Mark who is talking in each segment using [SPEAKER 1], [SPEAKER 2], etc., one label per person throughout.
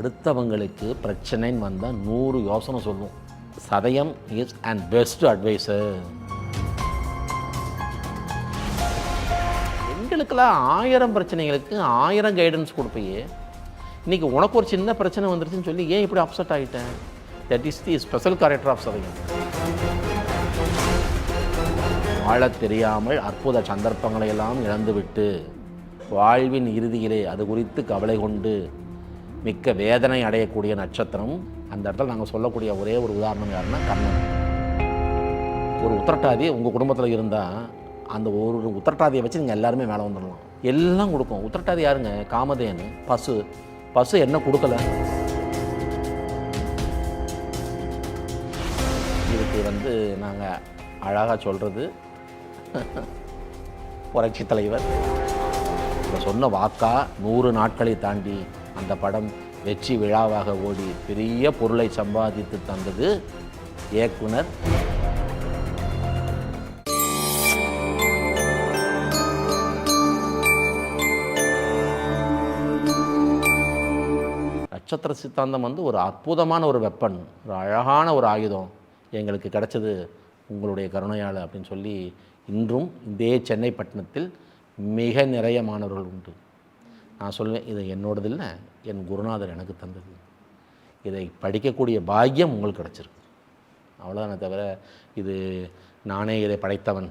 [SPEAKER 1] அடுத்தவங்களுக்கு பிரச்சனைன்னு வந்தால் நூறு யோசனை சொல்லும் சதயம் இஸ் அண்ட் பெஸ்ட் அட்வைஸர் எங்களுக்கெல்லாம் ஆயிரம் பிரச்சனைகளுக்கு ஆயிரம் கைடன்ஸ் கொடுப்பையே. இன்றைக்கி உனக்கு ஒரு சின்ன பிரச்சனை வந்துருச்சுன்னு சொல்லி ஏன் இப்படி அப்செட் ஆகிட்டேன் that is the special character of Sadayam. வாழத் தெரியாமல் அற்புத சந்தர்ப்பங்களை எல்லாம் இழந்துவிட்டு வாழ்வின் இறுதியிலே அது குறித்து கவலை கொண்டு மிக்க வேதனை அடையக்கூடிய நட்சத்திரம். அந்த இடத்துல நாங்கள் சொல்லக்கூடிய ஒரே ஒரு உதாரணம் யாருன்னா கர்ணன் ஒரு உத்திரட்டாதி உங்கள் குடும்பத்தில் இருந்தால் அந்த ஒரு உத்திரட்டாதியை வச்சு நீங்கள் எல்லாருமே மேலே வந்துடலாம் எல்லாம் கொடுக்கும். உத்திரட்டாதி யாருங்க? காமதேனு. பசு. பசு என்ன கொடுக்கல? இதுக்கு வந்து நாங்கள் அழகாக சொல்கிறது புரட்சி தலைவர். சொன்ன வாக்கா நூறு நாட்களை தாண்டி அந்த படம் வெற்றி விழாவாக ஓடி பெரிய பொருளை சம்பாதித்து தந்தது இயக்குனர். நட்சத்திர சித்தாந்தம் வந்து ஒரு அற்புதமான ஒரு வெப்பன் ஒரு அழகான ஒரு ஆயுதம் எங்களுக்கு கிடைச்சது உங்களுடைய கருணையால் அப்படின்னு சொல்லி இன்றும் இதே சென்னை பட்டணத்தில் மிக நிறைய மாணவர்கள் உண்டு. நான் சொல்லுவேன் இது என்னோடது இல்லை என் குருநாதர் எனக்கு தந்தது. இதை படிக்கக்கூடிய பாக்கியம் உங்களுக்கு கிடச்சிருக்கு. அவ்வளோதானே தவிர இது நானே இதை படைத்தவன்.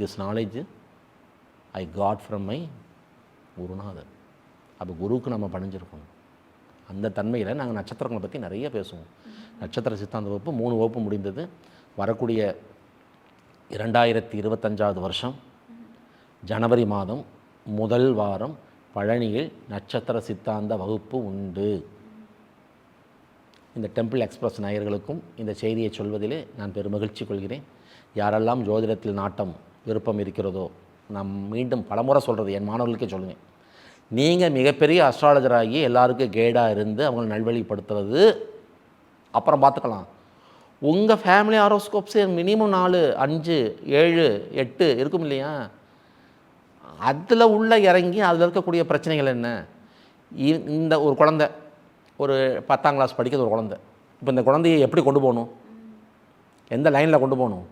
[SPEAKER 1] This knowledge I got from my குருநாதர். அப்போ குருவுக்கு நம்ம பணிஞ்சிருக்கணும். அந்த தன்மையில் நாங்கள் நட்சத்திரங்களை பற்றி நிறைய பேசுவோம். நட்சத்திர சித்தாந்த வகுப்பு மூணு வகுப்பு முடிந்தது. வரக்கூடிய இரண்டாயிரத்தி இருபத்தஞ்சாவது வருஷம் ஜனவரி மாதம் முதல் வாரம் பழனியில் நட்சத்திர சித்தாந்த வகுப்பு உண்டு. இந்த டெம்பிள் எக்ஸ்பிரஸ் நாயர்களுக்கும் இந்த செய்தியை சொல்வதிலே நான் பெருமகிழ்ச்சி கொள்கிறேன். யாரெல்லாம் ஜோதிடத்தில் நாட்டம் விருப்பம் இருக்கிறதோ நான் மீண்டும் பலமுறை சொல்கிறது என் மாணவர்களுக்கே சொல்லுவேன். நீங்கள் மிகப்பெரிய அஸ்ட்ராலஜராகி எல்லாருக்கும் கைடாக இருந்து அவங்களை நல்வழிப்படுத்துறது அப்புறம் பார்த்துக்கலாம். உங்கள் ஃபேமிலி ஆரோஸ்கோப்ஸே மினிமம் நாலு அஞ்சு ஏழு எட்டு இருக்கும் இல்லையா? அதில் உள்ளே இறங்கி அதில் இருக்கக்கூடிய பிரச்சனைகள் என்ன? இ- இந்த ஒரு குழந்த ஒரு பத்தாம் கிளாஸ் படிக்கிறது ஒரு குழந்த இப்போ இந்த குழந்தையை எப்படி கொண்டு போகணும்? எந்த லைனில் கொண்டு போகணும்?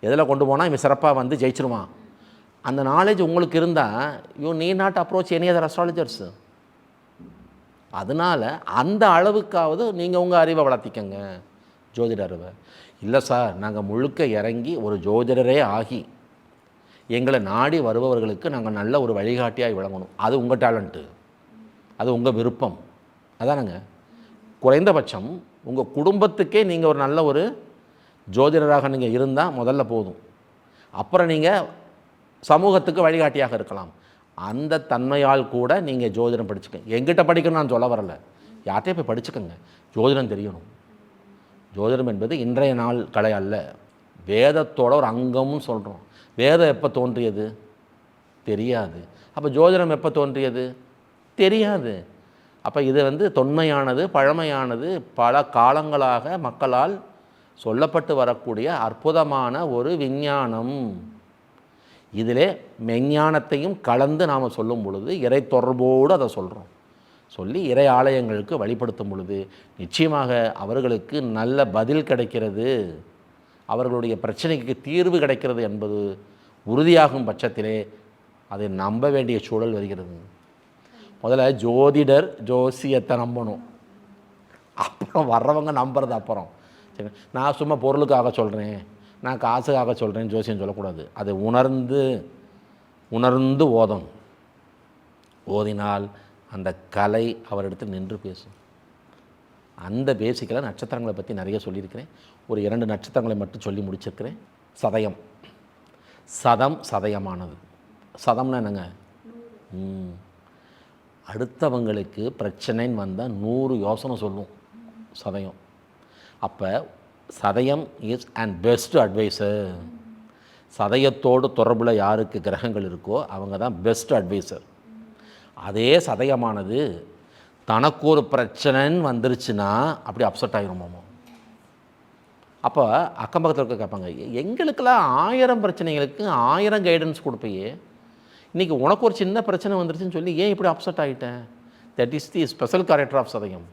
[SPEAKER 1] எதில் கொண்டு போனால் இவன் சிறப்பாக வந்து ஜெயிச்சிருவான்? அந்த நாலேஜ் உங்களுக்கு இருந்தால் you need not approach any other astrologers அதனால் அந்த அளவுக்காவது நீங்கள் உங்கள் அறிவை வளர்த்திக்கங்க ஜோதிட அறிவை இல்லை சார் நாங்கள் முழுக்க இறங்கி ஒரு ஜோதிடரே ஆகி எங்களை நாடி வருபவர்களுக்கு நாங்கள் நல்ல ஒரு வழிகாட்டியாக விளங்கணும். அது உங்கள் டேலண்ட்டு அது உங்கள் விருப்பம். அதானங்க? குறைந்தபட்சம் உங்கள் குடும்பத்துக்கே நீங்கள் ஒரு நல்ல ஒரு ஜோதிடராக நீங்கள் இருந்தால் முதல்ல போதும். அப்புறம் நீங்கள் சமூகத்துக்கு வழிகாட்டியாக இருக்கலாம். அந்த தன்மையால் கூட நீங்கள் ஜோதிடம் படிச்சுக்கங்க எங்கிட்ட படிக்கணும்னு நான் சொல்ல வரல. யார்கிட்டயும் போய் படிச்சுக்கோங்க. ஜோதிடம் தெரியணும். ஜோதிடம் என்பது இன்றைய நாள் கலை அல்ல. வேதத்தோட ஒரு அங்கம்னு சொல்கிறோம் வேதம் எப்போ தோன்றியது? தெரியாது. அப்போ ஜோதிடம் எப்போ தோன்றியது? தெரியாது. அப்போ இது வந்து தொன்மையானது பழமையானது பல காலங்களாக மக்களால் சொல்லப்பட்டு வரக்கூடிய அற்புதமான ஒரு விஞ்ஞானம். இதிலே மெஞ்ஞானத்தையும் கலந்து நாம் சொல்லும் பொழுது இறை தொடர்போடு அதை சொல்கிறோம் சொல்லி இறை ஆலயங்களுக்கு வழிபடுத்தும் பொழுது நிச்சயமாக அவர்களுக்கு நல்ல பதில் கிடைக்கிறது. அவர்களுடைய பிரச்சனைக்கு தீர்வு கிடைக்கிறது என்பது உறுதியாகும் பட்சத்திலே அதை நம்ப வேண்டிய சூழல் வருகிறது. முதல்ல ஜோதிடர் ஜோசியத்தை நம்பணும். அப்புறம் வர்றவங்க நம்புறது அப்புறம். சரி நான் சும்மா பொருளுக்காக சொல்கிறேன் நான் காசுக்காக சொல்கிறேன் ஜோசியம் சொல்லக்கூடாது. அதை உணர்ந்து உணர்ந்து ஓதும் ஓதினால் அந்த கலை அவரிடத்தில் நின்று பேசும். அந்த பேசிக்கில் நட்சத்திரங்களை பற்றி நிறைய சொல்லியிருக்கிறேன். ஒரு இரண்டு நட்சத்திரங்களை மட்டும் சொல்லி முடிச்சிருக்கிறேன். சதயம். சதம் சதயமானது. சதம்னா என்னங்க? அடுத்தவங்களுக்கு பிரச்சனைன்னு வந்தால் நூறு யோசனை சொல்லும் சதயம். அப்போ Sadayam is and best advisor சதயத்தோடு தொடர்பில் யாருக்கு கிரகங்கள் இருக்கோ அவங்க தான் பெஸ்ட் அட்வைசர் அதே சதயமானது தனக்கு ஒரு பிரச்சனைன்னு வந்துருச்சுன்னா அப்படி அப்செட் ஆகிருமாமோ அப்போ அக்கம் பக்கத்தில் இருக்க கேட்பாங்க எங்களுக்கெல்லாம் ஆயிரம் பிரச்சனைகளுக்கு ஆயிரம் கைடன்ஸ் கொடுப்பையே. இன்றைக்கி உனக்கு ஒரு சின்ன பிரச்சனை வந்துருச்சுன்னு சொல்லி ஏன் இப்படி அப்செட் ஆகிட்டேன் that is the special character of Sadayam.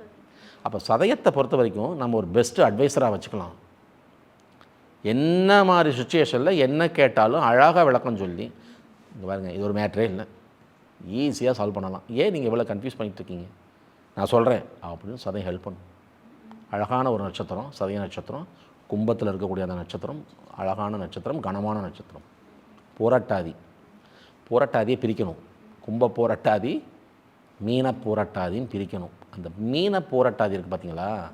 [SPEAKER 1] அப்போ சதயத்தை பொறுத்த வரைக்கும் நம்ம ஒரு பெஸ்ட்டு அட்வைஸராக வச்சுக்கலாம். என்ன மாதிரி சுச்சுவேஷனில் என்ன கேட்டாலும் அழகாக விளக்கம் சொல்லி இங்கே பாருங்க இது ஒரு மேட்ரே இல்லை. ஈஸியாக சால்வ் பண்ணலாம். ஏன் நீங்கள் இவ்வளோ கன்ஃபியூஸ் பண்ணிகிட்டு இருக்கீங்க? நான் சொல்கிறேன் அப்படின்னு சதயம் ஹெல்ப் பண்ணும். அழகான ஒரு நட்சத்திரம் சதய நட்சத்திரம் கும்பத்தில் இருக்கக்கூடிய அந்த நட்சத்திரம் அழகான நட்சத்திரம் கனமான நட்சத்திரம். புரட்டாதி. புரட்டாதியை பிரிக்கணும். கும்ப போராட்டாதி மீன போராட்டாதின்னு பிரிக்கணும். அந்த மீன போராட்டாதி இருக்குது பார்த்தீங்களா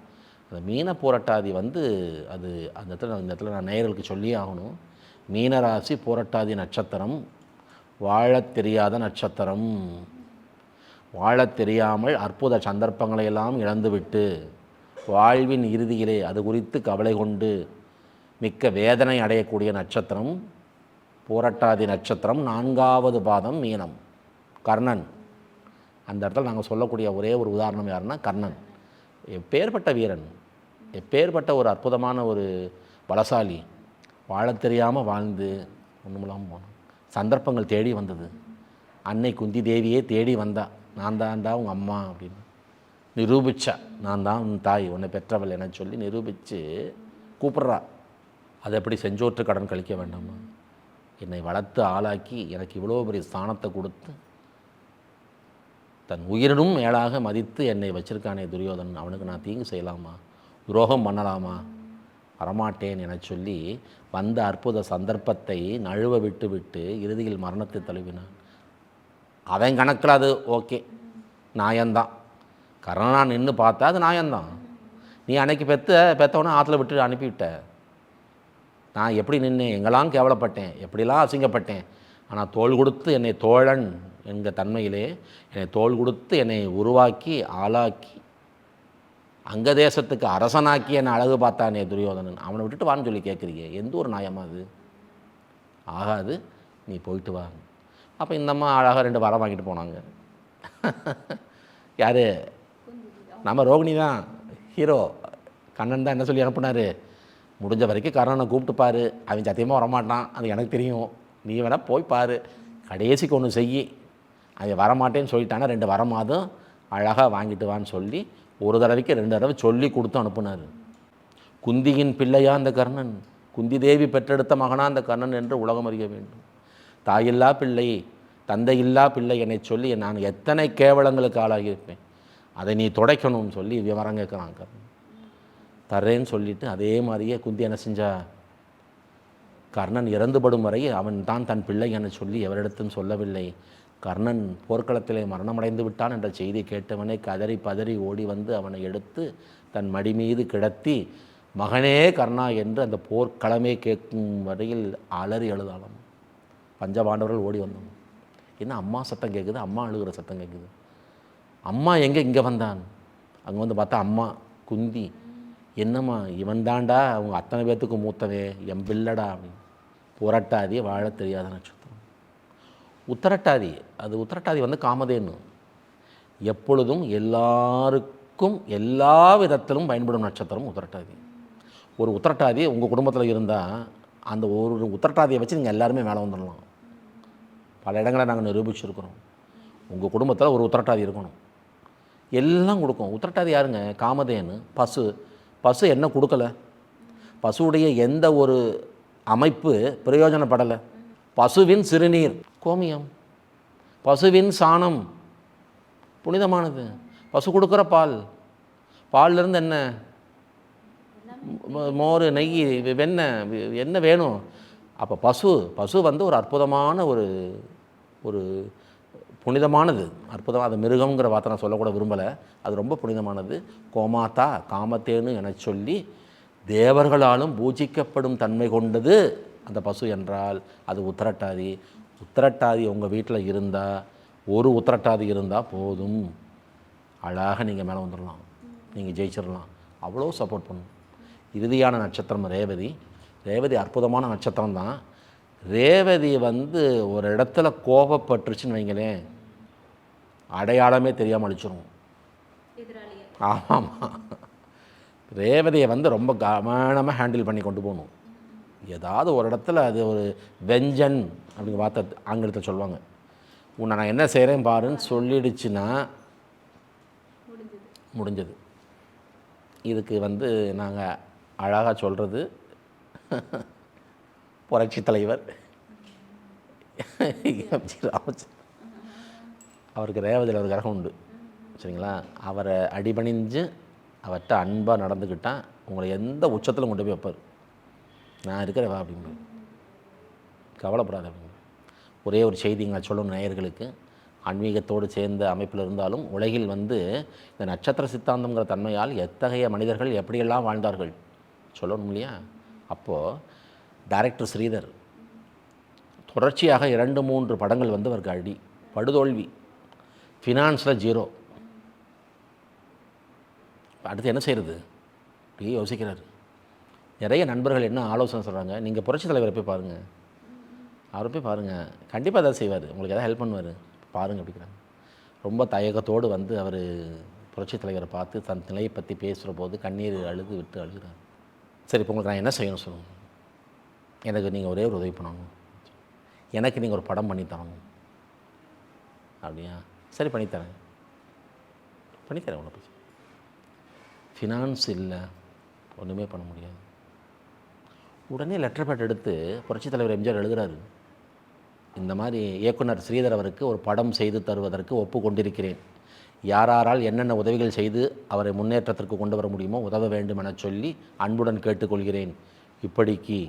[SPEAKER 1] அந்த மீன போராட்டாதி வந்து அது அந்த இடத்துல இந்த இடத்துல நான் நேயர்களுக்கு சொல்லியே ஆகணும். மீனராசி போராட்டாதி நட்சத்திரம் வாழத் தெரியாத நட்சத்திரம். வாழத் தெரியாமல் அற்புத சந்தர்ப்பங்களை எல்லாம் இழந்துவிட்டு வாழ்வின் இறுதியிலே அது குறித்து கவலை கொண்டு மிக்க வேதனை அடையக்கூடிய நட்சத்திரம் பூரட்டாதி நட்சத்திரம் நான்காவது பாதம் மீனம். கர்ணன். அந்த இடத்துல நாங்கள் சொல்லக்கூடிய ஒரே ஒரு உதாரணம் யாருன்னா கர்ணன். எப்பேற்பட்ட வீரன் எப்பேற்பட்ட ஒரு அற்புதமான ஒரு பலசாலி வாழ தெரியாமல் வாழ்ந்து ஒன்றுமில்லாமல் போனான் சந்தர்ப்பங்கள் தேடி வந்தது. அன்னை குந்தி தேவியே தேடி வந்தா நான் தான்டா உங்கள் அம்மா அப்படின்னு. நிரூபித்தா நான் தான் உன் தாய் உன்னை பெற்றவள் என சொல்லி நிரூபித்து கூப்பிட்றா. அதை எப்படி செஞ்சோற்று கடன் கழிக்க வேண்டாமா? என்னை வளர்த்து ஆளாக்கி எனக்கு இவ்வளோ பெரிய ஸ்தானத்தை கொடுத்து தன் உயிரினும் மேலாக மதித்து என்னை வச்சிருக்கானே துரியோதனன் அவனுக்கு நான் தீங்கு செய்யலாமா? துரோகம் பண்ணலாமா? வரமாட்டேன் என சொல்லி வந்த அற்புத சந்தர்ப்பத்தை நழுவ விட்டு விட்டு இறுதியில் மரணத்தை தழுவினான். அவன் கணக்கில் அது ஓகே. நியாயந்தான் கரணா நின்று பார்த்தா அது நியாயம்தான். நீ அன்னைக்கு பெத்த பெத்தவனே ஆற்றுல விட்டு அனுப்பிவிட்ட. நான் எப்படி நின்று எங்கெல்லாம் கேவலப்பட்டேன் எப்படிலாம் அசிங்கப்பட்டேன் ஆனால் தோள் கொடுத்து என்னை தோழன் என்கிற தன்மையிலே என்னை தோள் கொடுத்து என்னை உருவாக்கி ஆளாக்கி அங்க தேசத்துக்கு அரசனாக்கி என்னை அழகு பார்த்தானே துரியோதனன் அவனை விட்டுட்டு வான்னு சொல்லி கேட்குறீங்க. எந்த ஒரு நியாயமா அது? ஆகாது நீ போயிட்டு வா. அப்போ இந்தம்மா அழகாக ரெண்டு வரம் வாங்கிட்டு போனாங்க. யார்? நம்ம ரோகிணி தான் ஹீரோ. கண்ணன் தான் என்ன சொல்லி அனுப்புனார்? முடிஞ்ச வரைக்கும் கர்ணனை கூப்பிட்டு பாரு. அவன் சத்தியமாக வரமாட்டான். அது எனக்கு தெரியும். நீ வேணால் போய் பாரு. கடைசிக்கு ஒன்று செய். அவன் வரமாட்டேன்னு சொல்லிட்டானா ரெண்டு வரமாதும் அழகாக வாங்கிட்டு வான்னு சொல்லி ஒரு தடவைக்கு ரெண்டு தடவை சொல்லி கொடுத்து அனுப்புனார். குந்தியின் பிள்ளையா அந்த கர்ணன்? குந்தி தேவி பெற்றெடுத்த மகனா அந்த கர்ணன் என்று உலகம் அறிய வேண்டும். தாயில்லா பிள்ளை தந்தையில்லா பிள்ளை என்னை சொல்லி நான் எத்தனை கேவலங்களுக்கு ஆளாகியிருப்பேன். அதை நீ துடைக்கணும்னு சொல்லி விவரம் கேட்குறான் கர்ணன் தர்றேன்னு சொல்லிட்டு அதே மாதிரியே குந்தி என்ன செஞ்சா? கர்ணன் இறந்துபடும் வரை அவன் தான் தன் பிள்ளை என சொல்லி எவரிடத்தும் சொல்லவில்லை. கர்ணன் போர்க்களத்திலே மரணமடைந்து விட்டான் என்ற செய்தி கேட்டவனே கதறி பதறி ஓடி வந்து அவனை எடுத்து தன் மடி மீது கிடத்தி மகனே கர்ணா என்று அந்த போர்க்களமே கேட்கும் வரையில் அலறி அழுதாலும் பஞ்சபாண்டவர்கள் ஓடி வந்தோம். என்ன அம்மா சத்தம் கேட்குது? அம்மா அழுகிற சத்தம் கேட்குது. அம்மா எங்கே இங்கே வந்தான்? அங்கே வந்து பார்த்தா அம்மா குந்தி. என்னம்மா இவன் தாண்டா? அவங்க அத்தனை பேர்த்துக்கு மூத்தவே. என் பில்லடா அப்படின்னு. புரட்டாதி வாழத் தெரியாத நட்சத்திரம் உத்தரட்டாதி அது உத்தரட்டாதி வந்து காமதேனு. எப்பொழுதும் எல்லாருக்கும் எல்லா விதத்திலும் பயன்படும் நட்சத்திரம் உத்தரட்டாதி. ஒரு உத்தரட்டாதி உங்கள் குடும்பத்தில் இருந்தால் அந்த ஒரு உத்தரட்டாதியை வச்சு நீங்கள் எல்லாருமே மேலே வந்துடலாம் பல இடங்களை நாங்கள் நிரூபிச்சிருக்கிறோம். உங்கள் குடும்பத்தில் ஒரு உத்தரட்டாதி இருக்கணும். எல்லாம் கொடுக்கும். உத்திரட்டாது யாருங்க? காமதேனு. பசு. பசு என்ன கொடுக்கல? பசுவுடைய எந்த ஒரு அமைப்பு பிரயோஜனப்படலை. பசுவின் சிறுநீர். கோமியம். பசுவின் சாணம். புனிதமானது. பசு கொடுக்குற பால். பால்லேருந்து என்ன? மோர் நெய் வெண்ணெய் என்ன வேணும்? அப்போ பசு. பசு வந்து ஒரு அற்புதமான ஒரு ஒரு புனிதமானது. அற்புதம் அது மிருகங்கிற வார்த்தை நான் சொல்லக்கூட விரும்பலை. அது ரொம்ப புனிதமானது. கோமாத்தா காமத்தேனு என சொல்லி தேவர்களாலும் பூஜிக்கப்படும் தன்மை கொண்டது அந்த பசு என்றால் அது உத்தரட்டாதி. உத்தரட்டாதி உங்கள் வீட்டில் இருந்தால் ஒரு உத்தரட்டாதி இருந்தால் போதும். அழகாக நீங்கள் மேலே வந்துடலாம் நீங்கள் ஜெயிச்சிடலாம் அவ்வளோ சப்போர்ட் பண்ணும். இறுதியான நட்சத்திரம் ரேவதி. ரேவதி அற்புதமான நட்சத்திரம் தான் ரேவதி வந்து ஒரு இடத்துல கோபப்பட்டுருச்சுன்னு வைங்களேன் அடையாளமே தெரியாமல் அழிச்சிரும் ஆமாம் ரேவதியை வந்து ரொம்ப கவனமாக ஹேண்டில் பண்ணி கொண்டு போகணும். ஏதாவது ஒரு இடத்துல அது ஒரு வெஞ்சன் அப்படிங்கிற வார்த்தை ஆங்கிலத்தில் சொல்லுவாங்க. உன்னை நான் என்ன செய்கிறேன் பாருன்னு சொல்லிடுச்சுன்னா முடிஞ்சது. இதுக்கு வந்து நாங்கள் அழகாக சொல்கிறது புரட்சி தலைவர். எம்ஜி ராமச்சந்திரன் அவருக்கு ரேவதியில் ஒரு கிரகம் உண்டு. சரிங்களா? அவரை அடிபணிஞ்சு அவர்கிட்ட அன்பாக நடந்துக்கிட்டா உங்களை எந்த உச்சத்தில் கொண்டு போய் வைப்பார்? நான் இருக்கிறவா அப்படிங்க கவலைப்படாத அப்படிங்க ஒரே ஒரு செய்தி நான் சொல்லணும் நேயர்களுக்கு. ஆன்மீகத்தோடு சேர்ந்த அமைப்பில் இருந்தாலும் உலகில் வந்து இந்த நட்சத்திர சித்தாந்தங்கிற தன்மையால் எத்தகைய மனிதர்கள் எப்படியெல்லாம் வாழ்ந்தார்கள்? சொல்லணும் இல்லையா? அப்போது டைரக்டர் ஸ்ரீதர். தொடர்ச்சியாக இரண்டு மூன்று படங்கள் வந்து அவருக்கு அடி படுதோல்வி. ஃபினான்ஸில் ஜீரோ. அடுத்து என்ன செய்கிறது அப்படியே யோசிக்கிறார். நிறைய நண்பர்கள் என்ன ஆலோசனை சொல்கிறாங்க நீங்கள் புரட்சி தலைவரை போய் பாருங்கள் அவரை போய் பாருங்கள் கண்டிப்பாக ஏதாவது செய்வார். உங்களுக்கு எதாவது ஹெல்ப் பண்ணுவார். பாருங்கள் அப்படிங்கிறாங்க. ரொம்ப தயக்கத்தோடு வந்து அவர் புரட்சி தலைவரை பார்த்து தன் நிலையை பற்றி பேசுகிற போது கண்ணீர் அழுது விட்டு அழுகிறார். சரி இப்போ உங்களுக்கு நான் என்ன செய்யணும் சொல்லுங்கள் எனக்கு நீங்கள் ஒரே ஒரு உதவி பண்ணணும். எனக்கு நீங்கள் ஒரு படம் பண்ணி தரணும். அப்படியா? சரி பண்ணித்தரேன். பண்ணித்தரேன் உங்களை பிரச்சனை ஃபினான்ஸ் இல்லை ஒன்றுமே பண்ண முடியாது. உடனே லெட்டர் பேட் எடுத்து புரட்சித் தலைவர் எம்ஜிஆர் எழுதுகிறாரு இந்த மாதிரி இயக்குனர் ஸ்ரீதர் அவருக்கு ஒரு படம் செய்து தருவதற்கு ஒப்பு கொண்டிருக்கிறேன் யாராரால் என்னென்ன உதவிகள் செய்து அவரை முன்னேற்றத்திற்கு கொண்டு வர முடியுமோ உதவ வேண்டும் என சொல்லி அன்புடன் கேட்டுக்கொள்கிறேன். இப்படிக்கு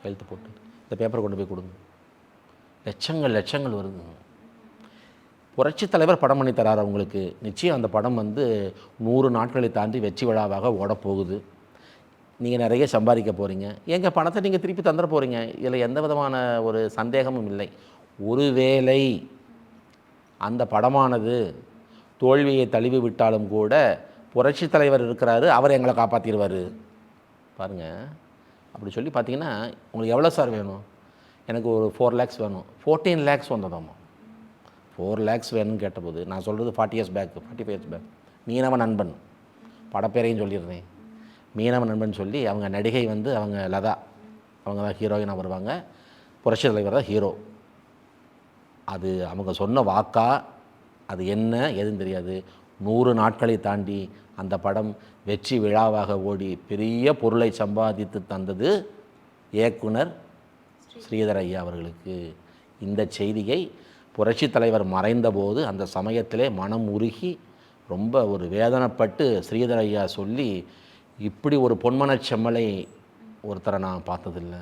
[SPEAKER 1] கையெழுத்து போட்டு இந்த பேப்பரை கொண்டு போய் கொடுங்க. லட்சங்கள் லட்சங்கள் வருது. புரட்சி தலைவர் படம் பண்ணி தரார் அவங்களுக்கு. நிச்சயம் அந்த படம் வந்து நூறு நாட்களை தாண்டி வெற்றி விழாவாக ஓடப்போகுது. நீங்கள் நிறைய சம்பாதிக்க போகிறீங்க எங்கள் பணத்தை நீங்கள் திருப்பி தந்துட போகிறீங்க இதில் எந்த விதமான ஒரு சந்தேகமும் இல்லை. ஒருவேளை அந்த படமானது தோல்வியை தழுவி விட்டாலும் கூட புரட்சி தலைவர் இருக்கிறாரு அவர் எங்களை காப்பாற்றிடுவார் பாருங்கள் அப்படி சொல்லி பார்த்தீங்கன்னா உங்களுக்கு எவ்வளோ சார் வேணும்? எனக்கு ஒரு ஃபோர் லேக்ஸ் வேணும். ஃபோர்டீன் லேக்ஸ் வந்ததாம்மா. ஃபோர் லேக்ஸ் வேணும்னு கேட்டபோது நான் சொல்கிறது forty years back forty five years back மீனவ நண்பன். படப்பேரையும் சொல்லிடுறேன் மீனவ நண்பன் சொல்லி அவங்க நடிகை வந்து அவங்க லதா. அவங்க தான் ஹீரோயினாக வருவாங்க. புரட்சி தலைவர் தான் ஹீரோ அது அவங்க சொன்ன வாக்கா அது என்ன எதுன்னு தெரியாது. நூறு நாட்களை தாண்டி அந்த படம் வெற்றி விழாவாக ஓடி பெரிய பொருளை சம்பாதித்து தந்தது இயக்குனர் ஸ்ரீதர் ஐயா அவர்களுக்கு. இந்த செய்தியை புரட்சி தலைவர் மறைந்தபோது அந்த சமயத்திலே மனம் உருகி ரொம்ப ஒரு வேதனைப்பட்டு ஸ்ரீதர் ஐயா சொல்லி இப்படி ஒரு பொன்மனச் செம்மலை ஒருத்தரை நான் பார்த்ததில்ல.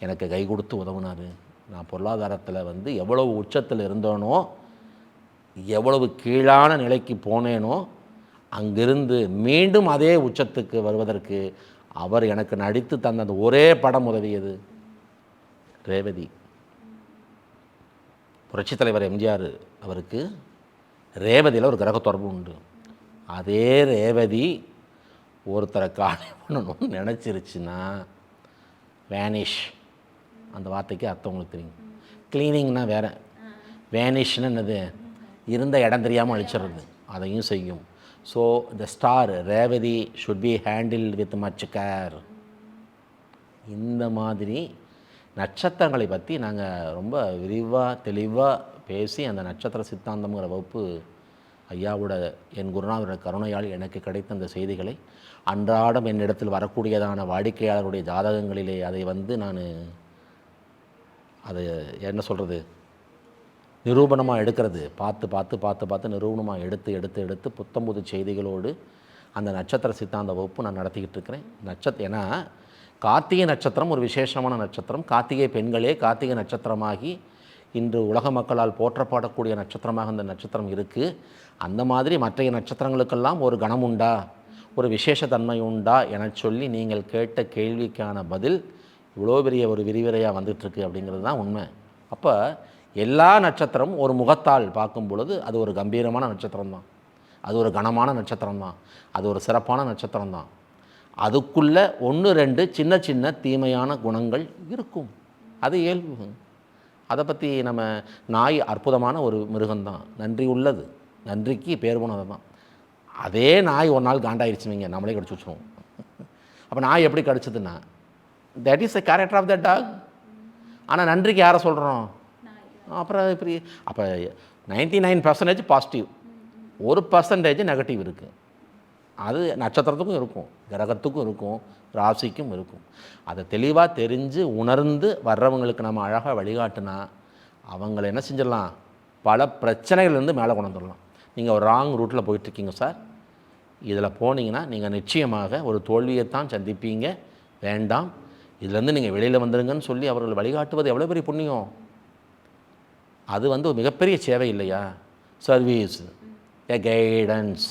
[SPEAKER 1] எனக்கு கை கொடுத்து உதவுனார். நான் பொருளாதாரத்தில் வந்து எவ்வளவு உச்சத்தில் இருந்தோனோ எவ்வளவு கீழான நிலைக்கு போனேனோ அங்கிருந்து மீண்டும் அதே உச்சத்துக்கு வருவதற்கு அவர் எனக்கு நடித்து தந்த அந்த ஒரே படம் உதவியது ரேவதி. புரட்சித் தலைவர் எம்ஜிஆர் அவருக்கு ரேவதியில் ஒரு கிரக தொடர்பு உண்டு. அதே ரேவதி ஒருத்தரை காலி பண்ணணும்னு நினச்சிருச்சுன்னா வேனிஷ் அந்த வார்த்தைக்கு அர்த்தம் உங்களுக்கு தெரியும். க்ளீனிங்னா வேற. வேனிஷ்னு என்னது? இருந்த இடம் தெரியாமல் அழிச்சிடுறது. அதையும் செய்யும். So the star Revathi should be handle with much care இந்த மாதிரி நட்சத்திரங்களை பற்றி நாங்கள் ரொம்ப விரிவாக தெளிவாக பேசி அந்த நட்சத்திர சித்தாந்தம்ங்கிற வகுப்பு ஐயாவோட என் குருநாதரோட கருணையால் எனக்கு கிடைத்த அந்த செய்திகளை அன்றாடம் என்னிடத்தில் வரக்கூடியதான வாடிக்கையாளருடைய ஜாதகங்களிலே அதை வந்து நான் அது என்ன சொல்கிறது நிரூபணமாக எடுக்கிறது. பார்த்து பார்த்து பார்த்து பார்த்து நிரூபணமாக எடுத்து எடுத்து எடுத்து புத்தம்புது செய்திகளோடு அந்த நட்சத்திர சித்தாந்த வகுப்பு நான் நடத்திக்கிட்டு இருக்கிறேன். நட்சத்திர ஏன்னா கார்த்திகை நட்சத்திரம் ஒரு விசேஷமான நட்சத்திரம். கார்த்திகை பெண்களே கார்த்திகை நட்சத்திரமாகி இன்று உலக மக்களால் போற்றப்படக்கூடிய நட்சத்திரமாக அந்த நட்சத்திரம் இருக்குது அந்த மாதிரி மற்றைய நட்சத்திரங்களுக்கெல்லாம் ஒரு கணம் உண்டா? ஒரு விசேஷ தன்மை உண்டா? என சொல்லி நீங்கள் கேட்ட கேள்விக்கான பதில் இவ்வளோ பெரிய ஒரு விரிவுரையாக வந்துட்டுருக்கு அப்படிங்கிறது தான் உண்மை. அப்போ எல்லா நட்சத்திரமும் ஒரு முகத்தால் பார்க்கும் பொழுது அது ஒரு கம்பீரமான நட்சத்திரம் தான் அது ஒரு கனமான நட்சத்திரம் தான் அது ஒரு சிறப்பான நட்சத்திரம் தான் அதுக்குள்ளே ஒன்று ரெண்டு சின்ன சின்ன தீமையான குணங்கள் இருக்கும். அது இயல்பு. அதை பற்றி நம்ம நாய் அற்புதமான ஒரு மிருகம்தான். நன்றி உள்ளது. நன்றிக்கு பேர் போனது தான் அதே நாய் ஒரு நாள் காண்டாயிருச்சுவீங்க. நம்மளே கடிச்சு வச்சுருவோம். அப்போ நாய் எப்படி கடிச்சதுன்னா that is a character of the dog ஆனால் நன்றிக்கு யாரை சொல்கிறோம் அப்புறம் இப்படி அப்போ நைன்டி நைன் பர்சன்டேஜ் பாசிட்டிவ் ஒரு பர்சன்டேஜ் நெகட்டிவ் இருக்குது அது நட்சத்திரத்துக்கும் இருக்கும் கிரகத்துக்கும் இருக்கும் ராசிக்கும் இருக்கும். அதை தெளிவாக தெரிஞ்சு உணர்ந்து வர்றவங்களுக்கு நம்ம அழகாக வழிகாட்டினா அவங்கள என்ன செஞ்சிடலாம்? பல பிரச்சனைகள்லேருந்து மேலே கொண்டு வந்துடலாம். நீங்கள் ஒரு ராங் ரூட்டில் போயிட்டுருக்கீங்க சார் இதில் போனீங்கன்னா நீங்கள் நிச்சயமாக ஒரு தோல்வியைத்தான் சந்திப்பீங்க. வேண்டாம். இதுலேருந்து நீங்கள் வெளியில் வந்துடுங்கன்னு சொல்லி அவர்கள் வழிகாட்டுவது எவ்வளோ பெரிய புண்ணியம்? அது வந்து ஒரு மிகப்பெரிய சேவை இல்லையா? சர்வீஸ் ஏ கைடன்ஸ்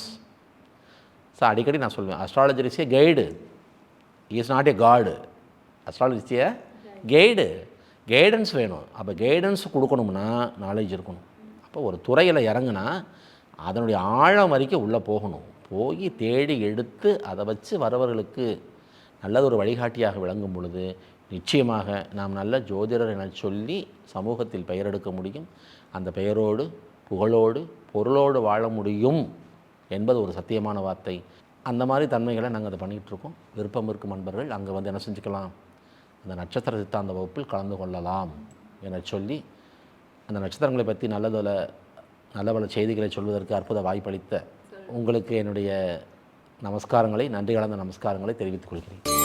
[SPEAKER 1] ஸோ அடிக்கடி நான் சொல்லுவேன் astrologer is a guide is not a god astrology a guide guidance வேணும். அப்போ கைடன்ஸ் கொடுக்கணும்னா நாலேஜ் இருக்கணும். அப்போ ஒரு துறையில் இறங்குனா அதனுடைய ஆழம் வரைக்கும் உள்ளே போகணும். போய் தேடி எடுத்து அதை வச்சு வரவர்களுக்கு நல்லது ஒரு வழிகாட்டியாக விளங்கும் பொழுது நிச்சயமாக நாம் நல்ல ஜோதிடர் என சொல்லி சமூகத்தில் பெயர் எடுக்க முடியும். அந்த பெயரோடு புகழோடு பொருளோடு வாழ முடியும் என்பது ஒரு சத்தியமான வார்த்தை. அந்த மாதிரி தன்மைகளை நாங்கள் அதை பண்ணிகிட்டு இருக்கோம். விருப்பம் இருக்கும் நண்பர்கள் அங்கே வந்து என்ன செஞ்சுக்கலாம்? அந்த நட்சத்திர சித்தாந்த வகுப்பில் கலந்து கொள்ளலாம் என சொல்லி அந்த நட்சத்திரங்களை பற்றி நல்லதில் நல்ல பல செய்திகளை சொல்வதற்கு அற்புத வாய்ப்பளித்த உங்களுக்கு என்னுடைய நமஸ்காரங்களை நன்றி கலந்த நமஸ்காரங்களை தெரிவித்துக் கொள்கிறேன்.